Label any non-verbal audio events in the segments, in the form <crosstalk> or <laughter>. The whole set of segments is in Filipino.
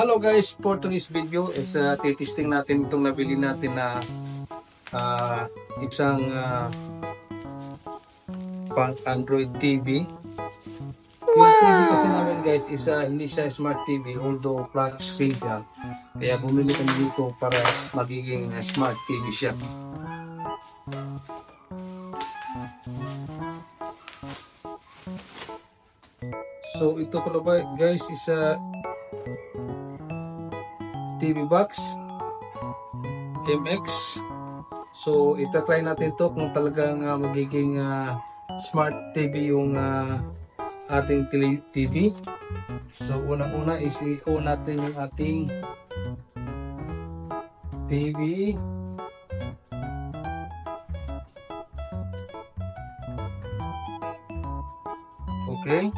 Hello guys, for today's video is uh, titesting natin itong nabili natin na ah, isang ah, pang Android TV. Yung TV kasi namin guys is ah, hindi siya smart TV although flat screen siya. Kaya bumili kami dito para magiging ah, smart TV siya. So ito pala guys is a TV box MX. So itatry natin to kung talagang ah, magiging ah, smart TV yung ah, ating TV. So unang-una is i-on natin yung ating TV. Okay.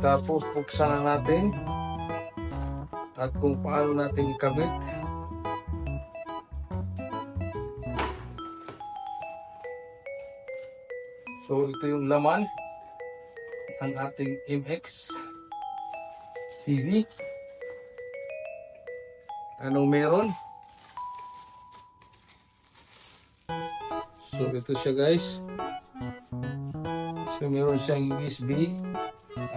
Tapos buksan na natin at kung paano natin ikabit. So ito yung laman ng ating MX TV. Anong meron? So ito siya guys. So meron siyang USB,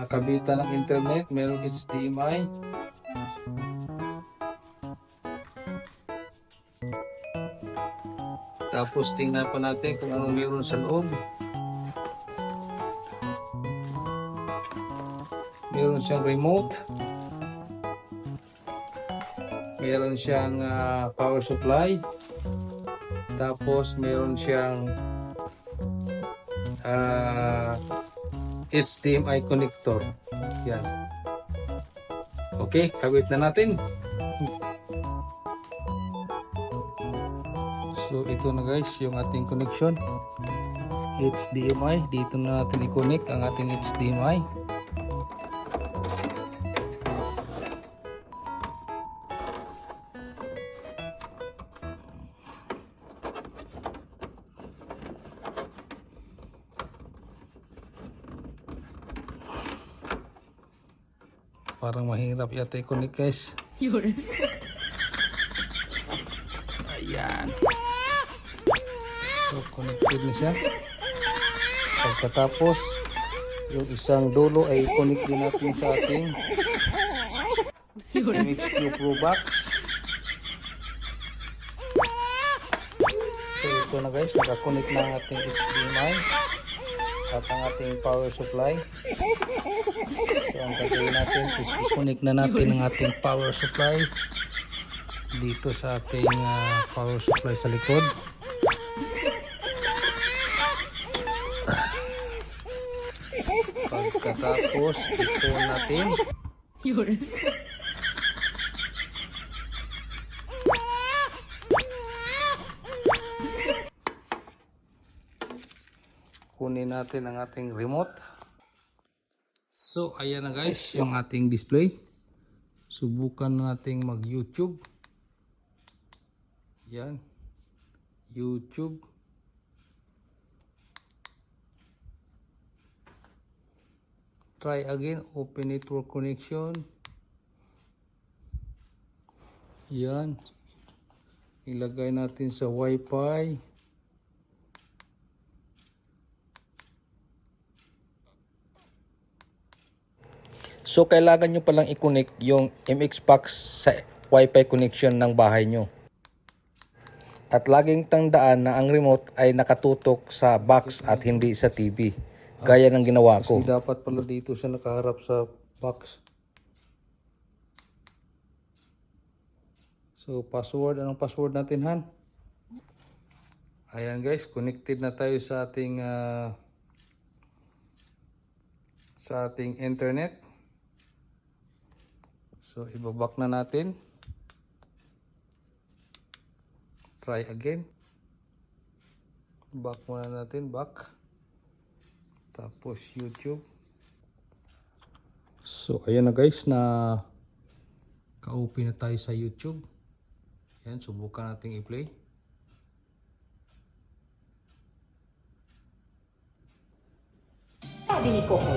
kabitan ng internet, meron HDMI. Tapos tingnan pa natin kung ano meron sa loob. Meron siyang remote. Meron siyang ah, power supply. Tapos meron siyang ah, HDMI connector. Yan. Okay, kabit na natin. So ito na guys, yung ating connection. HDMI, dito na natin i-connect ang ating HDMI. Parang mahirap yata i-connect guys. Ayan. So, connected na siya. Pagkatapos, yung isang dulo ay connect din natin sa ating MXQ Pro Box. So, ito na guys, nakakonect na ang ating HDMI at ang ating power supply. So, ang gagawin natin is i-connect na natin ang ating power supply dito sa ating ah, power supply sa likod. Pagkatapos, ito natin. Kunin natin ang ating remote. So, ayan na guys, yung ating display. Subukan nating mag-YouTube. Yan. YouTube. Try again. Open network connection. Yan. Ilagay natin sa Wi-Fi. So kailangan nyo palang i-connect yung MX box sa Wi-Fi connection ng bahay nyo. At laging tandaan na ang remote ay nakatutok sa box at hindi sa TV. Gaya ng ginawa ko. Kasi dapat pala dito siya nakaharap sa box. So password, anong password natin Han? Ayan guys, connected na tayo sa ating ah, sa ating internet. So, ibabak na natin. Try again. Back muna natin. Back. Tapos YouTube. So, ayan na guys na ka-open na tayo sa YouTube. Yan, subukan natin i-play. Sabi ni Coco,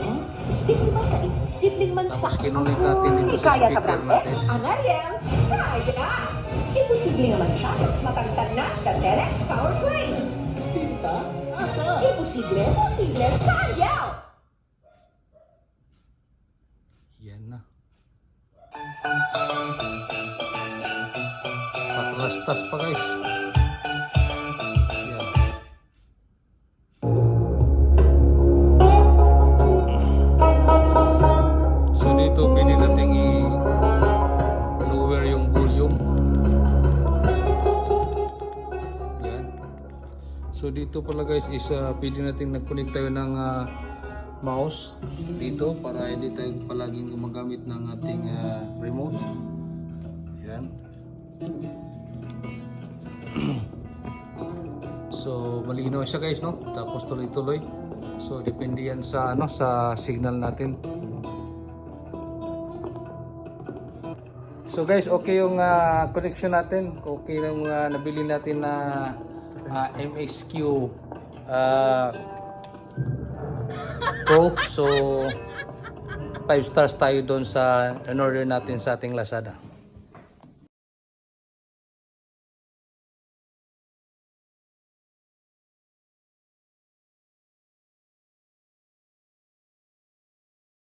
Di ba sa imposibleng man Tapos sa kinunik natin dito sa Kaya sa speaker Brand natin. X, ang Ariel, kaya! Imposible naman siya, mas matagtag na sa TEDx Powerplay. Tinta? Asa? Imposible, posible sa Ariel! Yan na. Patrastas pa guys. Dito pala guys is uh, pwede natin nag-connect tayo ng ah, mouse dito para hindi tayo palaging gumagamit ng ating ah, remote. Yan. <clears throat> so malinaw siya guys no. Tapos tuloy-tuloy. So depende yan sa ano sa signal natin. So guys, okay yung ah, connection natin. Okay yung ah, nabili natin na ah, MXQ ah, Pro. So 5 stars tayo doon sa in order natin sa ating Lazada.